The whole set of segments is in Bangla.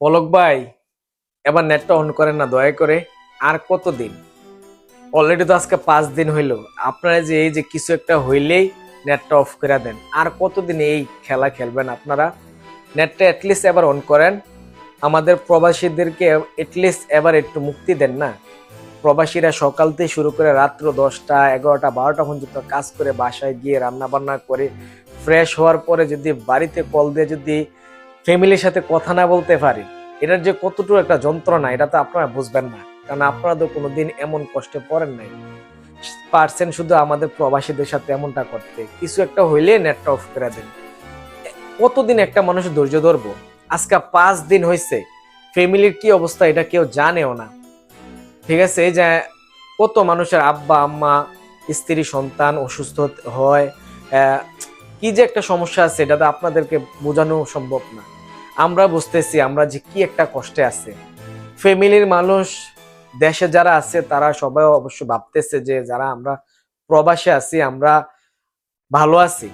পলক ভাই, এবার নেটটা অন করেন না, দয়া করে। আর কতদিন? অলরেডি তো আজকে পাঁচ দিন হইল। আপনারা যে এই যে কিছু একটা হইলেই নেটটা অফ করে দেন। আর কতদিন এই খেলা খেলবেন আপনারা? নেটটা অ্যাটলিস্ট এবার অন করেন। আমাদের প্রবাসীদেরকে অ্যাটলিস্ট এবার একটু মুক্তি দেন না? প্রবাসীরা সকাল থেকে শুরু করে রাত্র দশটা, এগারোটা, বারোটা পর্যন্ত কাজ করে বাসায় গিয়ে রান্না বান্না করে ফ্রেশ হওয়ার পরে যদি বাড়িতে কল দিয়ে যদি ফ্যামিলির সাথে কথা না বলতে পারি, এটার যে কতটুকু একটা যন্ত্রণা, এটা তো আপনারা বুঝবেন না। কারণ আপনারা তো কোনোদিন এমন কষ্টে পড়েন নাই। পারছেন শুধু আমাদের প্রবাসীদের সাথে এমনটা করতে। কিছু একটা হইলে নেটটা অফ করে দেন। কতদিন একটা মানুষ ধৈর্য ধরবো? আজকে পাঁচ দিন হয়েছে ফ্যামিলির কি অবস্থা এটা কেউ জানেও না। ঠিক আছে যে কত মানুষের আব্বা, আম্মা, স্ত্রী, সন্তান অসুস্থ হয় কি যে একটা সমস্যা আছে, এটা তো আপনাদেরকে বোঝানো সম্ভব না। আমরা বুঝতেছি, আমরা যে কি একটা কষ্টে আছে। ফ্যামিলির মানুষ, দেশে যারা আছে, তারা সবাই অবশ্য ভাবতেছে যে যারা আমরা প্রবাসে আছি, আমরা ভালো আছি।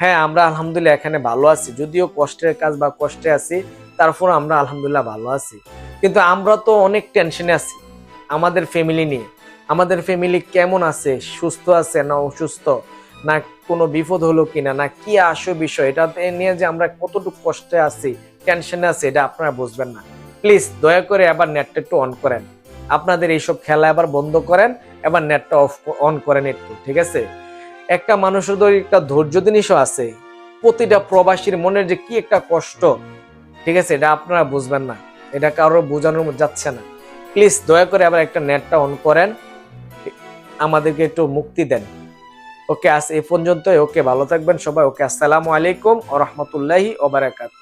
হ্যাঁ আমরা আলহামদুলিল্লাহ এখানে ভালো আছি। যদিও কষ্টের কাজ বা কষ্টে আছি, তারপর আমরা আলহামদুলিল্লাহ ভালো আছি। কিন্তু আমরা তো অনেক টেনশনে আছি, আমাদের ফ্যামিলি নিয়ে। আমাদের ফ্যামিলি কেমন আছে, সুস্থ আছে না অসুস্থ? না কোনো বিপদ হলো কিনা, না কি আসো বিষয়, এটা নিয়ে যে আমরা কতটুকু কষ্টে আছি টেনশনে আছি, এটা আপনারা বুঝবেন না। প্লিজ দয়া করে এবার নেটটা একটু অন করেন। আপনাদের এইসব খেলা এবার বন্ধ করেন, এবার নেটটা অফ অন করেন একটু, ঠিক আছে? একটা মানুষের তো একটা ধৈর্য জিনিসও আছে, প্রতিটা প্রবাসীর মনের যে কি একটা কষ্ট, ঠিক আছে? এটা আপনারা বুঝবেন না, এটা কারও বোঝানোর যাচ্ছে না। প্লিজ দয়া করে আবার একটা নেটটা অন করেন, আমাদেরকে একটু মুক্তি দেন। ওকে আস এই পর্যন্তই। ওকে ভালো থাকবেন সবাই। ওকে আসসালামু আলাইকুম ও রহমতুল্লাহি ওবারাকাত।